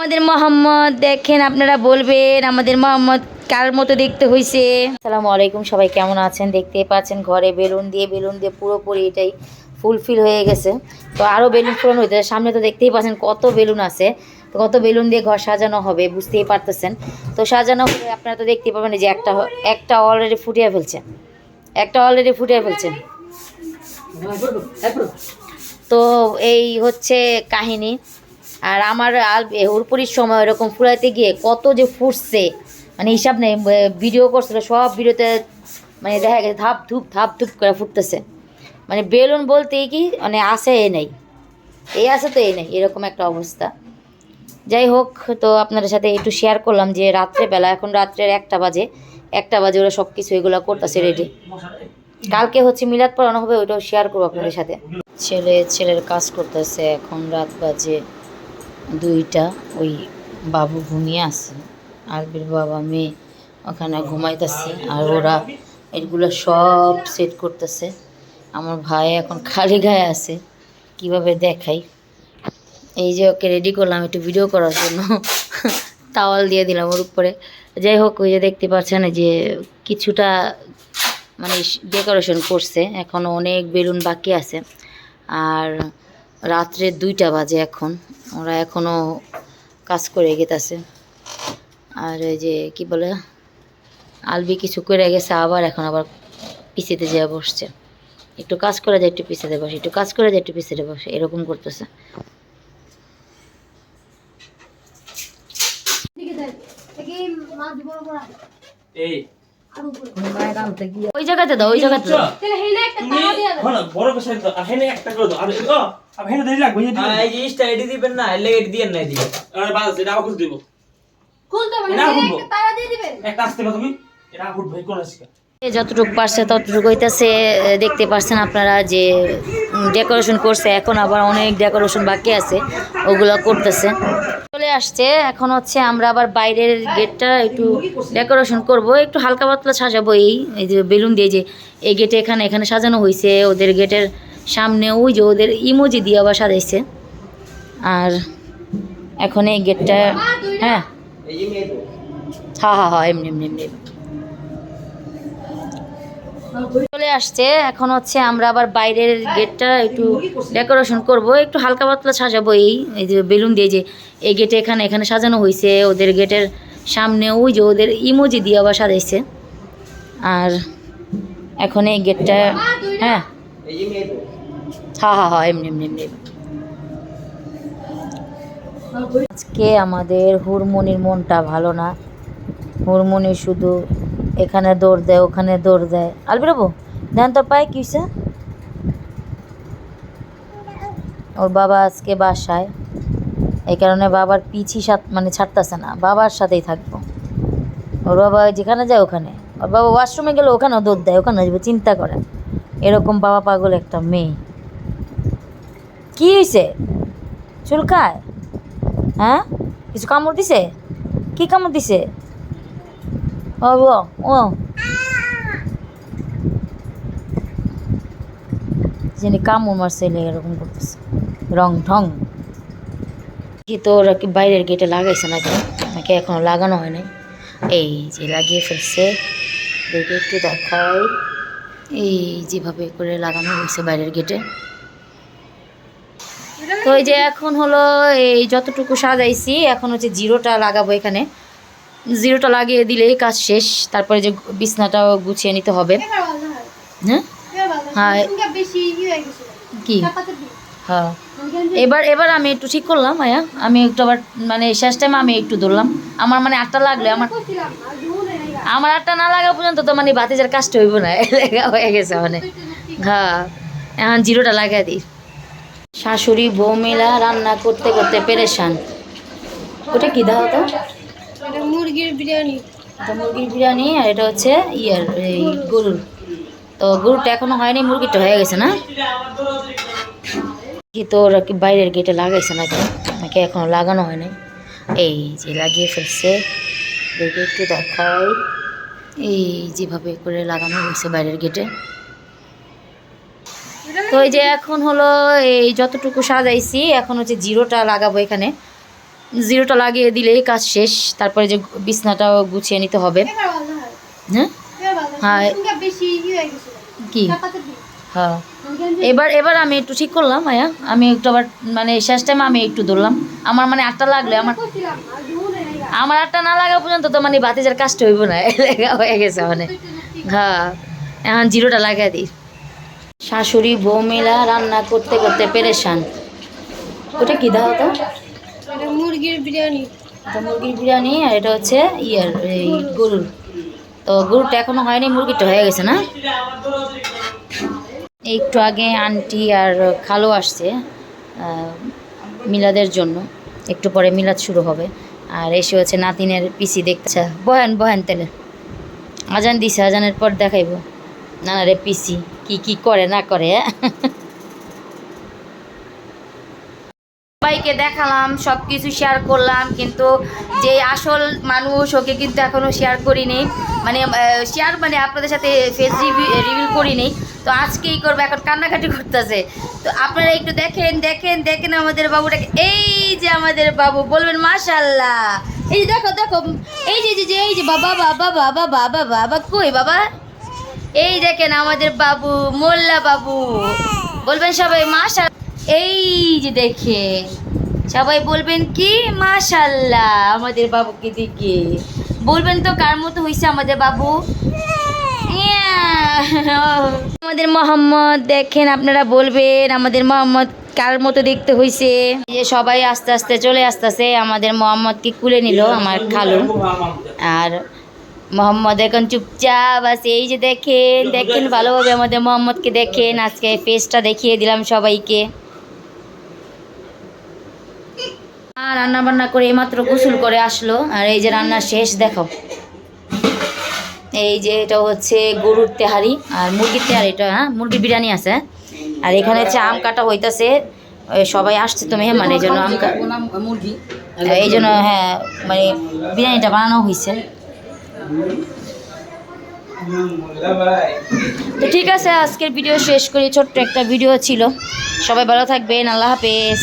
আমাদের মোহাম্মদ দেখেন, আপনারা বলবেন আমাদের মোহাম্মদ কার মতো দেখতে হয়েছে আসসালামু আলাইকুম, সবাই কেমন আছেন? দেখতেই পাচ্ছেন ঘরে বেলুন দিয়ে বেলুন দিয়ে পুরোপুরি এটাই ফুলফিল হয়ে গেছে। তো আরও বেলুন ফুলন হইতে সামনে তো দেখতেই পাচ্ছেন কত বেলুন আছে। তো কত বেলুন দিয়ে ঘর সাজানো হবে, বুঝতেই পারতেছেন। তো সাজানো হলে আপনারা তো দেখতেই পাবেন যে একটা একটা অলরেডি ফুটিয়ে ফেলছেন একটা অলরেডি ফুটিয়ে ফেলছেন তো এই হচ্ছে কাহিনী। আর আমার উরপুরির সময় এরকম ফুরাইতে গিয়ে কত যে ফুটছে। মানে হিসাব নেই ভিডিও করছিল, সব ভিডিওতে মানে দেখা গেছে ধাপ ধুপ ধাপ ধুপ করে ফুটতেছে। মানে বেলুন বলতেই কি মানে আসে এ নেই। এই আছে তো এই নেই, এরকম একটা অবস্থা। যাই হোক, তো আপনাদের সাথে একটু শেয়ার করলাম যে রাত্রেবেলা, এখন রাত্রের একটা বাজে একটা বাজে ওরা সব কিছু এগুলো করতেছে রেডি কালকে হচ্ছে মিলাদ পড়ানো হবে, ওইটাও শেয়ার করব আপনাদের সাথে। ছেলে, ছেলের কাজ করতেছে, এখন রাত বাজে। দুইটা ওই বাবু ঘুমিয়ে আছে। আলবির বাবা, মেয়ে ওখানে ঘুমাইতেছে আর ওরা এগুলো সব সেট করতেছে। আমার ভাই এখন খালি গায়ে আছে, কীভাবে দেখাই? এই যে ওকে রেডি করলাম একটু ভিডিও করার জন্য। তাওয়াল দিয়ে দিলাম ওর উপরে। যাই হোক, ওই যে দেখতে পাচ্ছেন যে কিছুটা মানে ডেকোরেশন করছে এখনও অনেক বেলুন বাকি আছে। আর রাত্রে দুইটা বাজে এখন। ওরা এখনও কাজ করে গেতেছে। আর ওই যে, কি বলে, আলবি কিছু করে গেছে, আবার এখন আবার পিছিতে যেয়ে বসছে। একটু কাজ করে যায়, একটু পিছিয়ে বসে, একটু কাজ করে যায়, একটু পিছিয়ে বসে, এরকম করতেছে। এই ওই জায়গাতে দাও ওই জায়গাতে। দাও। বড় পেশাই তো আর হেনে একটা করে দাও। আর আর হেনে দেরি লাগবে এই এই জিনিসটা এটি দিবেন না এলে এটি দিয়ে নাই দিবেন। আরে বাস এটা আবার দিব। খুলতে পারে একটা তারা দিয়ে দিবেন। একটা আসতে তুমি? এটা আবার ভাই কোন আসছে যতটুকু পারছে ততটুকু হইতেছে। দেখতে পারছেন আপনারা যে ডেকোরেশন করছে। এখন আবার অনেক ডেকোরেশন বাকি আছে ওগুলো করতেছে। আসছে, এখন হচ্ছে আমরা আবার বাইরের গেটটা একটু ডেকোরেশন করব। একটু হালকা পাতলা সাজাবো এই এই যে বেলুন দিয়ে যে এই গেটে এখানে এখানে সাজানো হয়েছে ওদের গেটের সামনে ওই যে ওদের ইমোজি দিয়ে আবার সাজাইছে। আর এখন এই গেটটা হ্যাঁ। হা হা হা, এমনি এমনি এমনি। চলে আসছে। এখন হচ্ছে আমরা আবার বাইরের গেটটা একটু ডেকোরেশন করব। একটু হালকা পাতলা সাজাবো এই এই যে বেলুন দিয়ে যে এই গেটে এখানে এখানে সাজানো হয়েছে ওদের গেটের সামনে ওই যে ওদের ইমোজি দিয়ে আবার সাজাইছে। আর এখন এই গেটটা হ্যাঁ। হা হা হ্যাঁ এমনি এমনি এমনি। আজকে আমাদের হুরমনির মনটা ভালো না। হুরমনি শুধু এখানে দৌড় দেয়, ওখানে দৌড় দেয়। আলবিরাবো দেন তোর পায়ে কি হয়েছে ওর বাবা আজকে বাসায়। এই কারণে বাবার পিছি সাত মানে ছাড়তেছে না, বাবার সাথেই থাকব। ওর বাবা যেখানে যায় ওখানে। ওর বাবা ওয়াশরুমে গেলে ওখানেও দৌড় দেয়, ওখানে যাবে চিন্তা করে। এরকম বাবা পাগল একটা মেয়ে। কি হয়েছে চুলকায়? হ্যাঁ? কিছু কামড় দিছে? কি কামড় দিছে? ও ও যিনি কামড় মারছে এরকম করতেছে। রং ঢং। কি তো ওরা কি বাইরের গেটে লাগাইছে নাকি? নাকি এখনও লাগানো হয় নাই? এই যে লাগিয়ে ফেলছে। দেখে একটু দেখাই। এই যেভাবে করে লাগানো হয়েছে বাইরের গেটে তো এই যে এখন হলো এই যতটুকু সাজাইছি, এখন হচ্ছে জিরোটা লাগাবো এখানে। জিরোটা লাগিয়ে দিলেই কাজ শেষ। তারপরে যে বিছনাটাও গুছিয়ে নিতে হবে। হয়। হ্যাঁ? কি? হ্যাঁ। এবার এবার আমি একটু ঠিক করলাম আয়া আমি একটু আবার মানে শেষ টাইমে আমি একটু ধরলাম। আমার মানে আটটা লাগলে আমার আমার আটটা না লাগা পর্যন্ত তো মানে বাতিজার কাজটা হইব না। এলাকা হয়ে গেছে মানে। হ্যাঁ। এখন জিরোটা লাগিয়ে দিই। শাশুড়ি বউ মিলা রান্না করতে করতে পেরেশান। ওটা কি দাও তো? এটা মুরগির বিরিয়ানি। এটা মুরগির বিরিয়ানি আর এটা হচ্ছে ইয়ার, এই গরুর। তো গরুটা এখনও হয়নি মুরগিটা হয়ে গেছে না? কি তো ওরা কি বাইরের গেটে লাগাইছে নাকি? নাকি এখনও লাগানো হয়নি? এই যে লাগিয়ে ফেলছে। দেখে একটু দেখাই। এই যেভাবে করে লাগানো হয়েছে বাইরের গেটে তো এই যে এখন হলো এই যতটুকু সাজাইছি, এখন হচ্ছে জিরোটা লাগাবো এখানে। জিরোটা লাগিয়ে দিলেই কাজ শেষ তারপরে যে বিছনাটাও গুছিয়ে নিতে হবে। হ্যাঁ। হ্যাঁ। কি? হ্যাঁ। এবার এবার আমি একটু ঠিক করলাম আয়া আমি একটু আবার মানে শেষ টাইমে আমি একটু ধরলাম। আমার মানে আটটা লাগলে আমার আমার আটটা না লাগা পর্যন্ত তো মানে বাতিজার কাজটা হইব না হয়ে গেছে মানে। হ্যাঁ। এখন জিরোটা লাগাই দিই। শাশুড়ি বউ মিলা রান্না করতে করতে পেরেশান। ওটা কি দাও তো? মুরগির বিরিয়ানি। মুরগির বিরিয়ানি আর এটা হচ্ছে ইয়ার, এই গরুর। তো গরুটা এখনও হয়নি মুরগিটা হয়ে গেছে না? একটু আগে আন্টি আর খালো আসছে মিলাদের জন্য। একটু পরে মিলাদ শুরু হবে। আর এসে হচ্ছে নাতিনের পিসি দেখছে বহেন বহেন তেলে আজান দিছে, আজানের পর দেখাইব। না রে পিসি, কি কি করে, না করে সবাইকে দেখালাম সব কিছু শেয়ার করলাম, কিন্তু যে আসল মানুষ, ওকে কিন্তু এখনও শেয়ার করিনি। মানে শেয়ার মানে আপনাদের সাথে ফেস রিভিউ করিনি। তো আজকেই করব, এখন কান্নাকাটি করতেছে। তো আপনারা একটু দেখেন দেখেন দেখেন আমাদের বাবুটাকে। এই যে আমাদের বাবু, বলবেন মাশাল্লাহ এই যে দেখো দেখো, এই যে যে- এই যে, বাবা বাবা বাবা বাবা বাবা, কই বাবা? এই দেখেন আমাদের বাবু, মোল্লা বাবু। বলবেন সবাই মাশাল এই যে দেখে, সবাই বলবেন কি? মাশাল্লাহ, আমাদের বাবুকে দিকে বলবেন তো কার মতো হয়েছে আমাদের বাবু? আমাদের মোহাম্মদ, দেখেন আপনারা বলবেন আমাদের মোহাম্মদ কার মতো দেখতে হয়েছে যে সবাই আস্তে আস্তে চলে আসতেছে, আমাদের মোহাম্মদকে কুলে নিল আমার খালু। আর মোহাম্মদ এখন চুপচাপ আছে, এই যে দেখেন দেখেন ভালোভাবে আমাদের মোহাম্মদকে দেখেন, আজকে ফেসটা দেখিয়ে দিলাম সবাইকে আর রান্না বান্না করে এইমাত্র গোসল করে আসলো। আর এই যে রান্না শেষ, দেখো। এই যে এটা হচ্ছে গরুর তেহারি আর মুরগির তেহারি, এটা হ্যাঁ? মুরগির বিরিয়ানি আছে। আর এখানে হচ্ছে আম কাটা হইতাছে। সবাই আসছে তো মেহমান, এই জন্য আম মুরগি এই জন্য হ্যাঁ মানে বিরিয়ানিটা বানানো হয়েছে তো ঠিক আছে, আজকের ভিডিও শেষ করি। ছোট্ট একটা ভিডিও ছিল। সবাই ভালো থাকবেন। আল্লাহ হাফেজ।